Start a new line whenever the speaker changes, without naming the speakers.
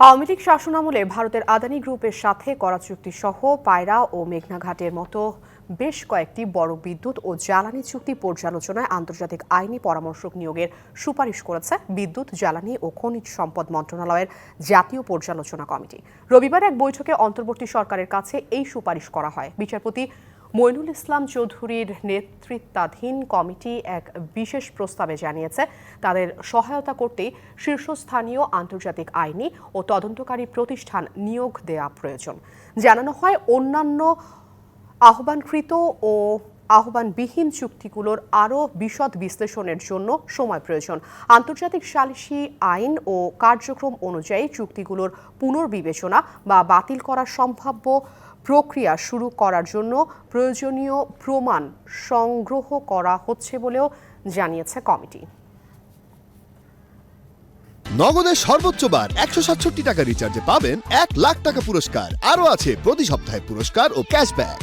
আওয়ামী লীগ শাসনামলে ভারতের আদানি গ্রুপের সাথে করা চুক্তি সহ পায়রা ও মেঘনাঘাটের মতো বেশ কয়েকটি বড় বিদ্যুৎ ও জ্বালানি চুক্তি পর্যালোচনায় আন্তর্জাতিক আইনি পরামর্শক নিয়োগের সুপারিশ করেছে বিদ্যুৎ, জ্বালানি ও খনিজ সম্পদ মন্ত্রণালয়ের জাতীয় পর্যালোচনা কমিটি। রবিবার এক বৈঠকে অন্তর্বর্তী সরকারের কাছে এই সুপারিশ করা হয়। বিচারপতি মইনুল ইসলাম চৌধুরীর নেতৃত্বাধীন কমিটি এক বিশেষ প্রস্তাবে জানিয়েছে, তাদের সহায়তা করতেই শীর্ষস্থানীয় আন্তর্জাতিক আইনি ও তদন্তকারী প্রতিষ্ঠান নিয়োগ দেওয়া প্রয়োজন। জানানো হয়, অন্যান্য আহ্বানকৃত ও আহ্বানবিহীন চুক্তিগুলোর আরও বিশদ বিশ্লেষণের জন্য সময় প্রয়োজন। আন্তর্জাতিক সালিসি আইন ও কার্যক্রম অনুযায়ী চুক্তিগুলোর পুনর্বিবেচনা বা বাতিল করার সম্ভাব্য প্রক্রিয়া শুরু করার জন্য প্রয়োজনীয় প্রমাণ সংগ্রহ করা হচ্ছে বলেও জানিয়েছে কমিটি।
নগদের সর্বোচ্চ বার একশো সাতষট্টি টাকা রিচার্জে পাবেন এক লাখ টাকা পুরস্কার। আরও আছে প্রতি সপ্তাহে পুরস্কার ও ক্যাশব্যাক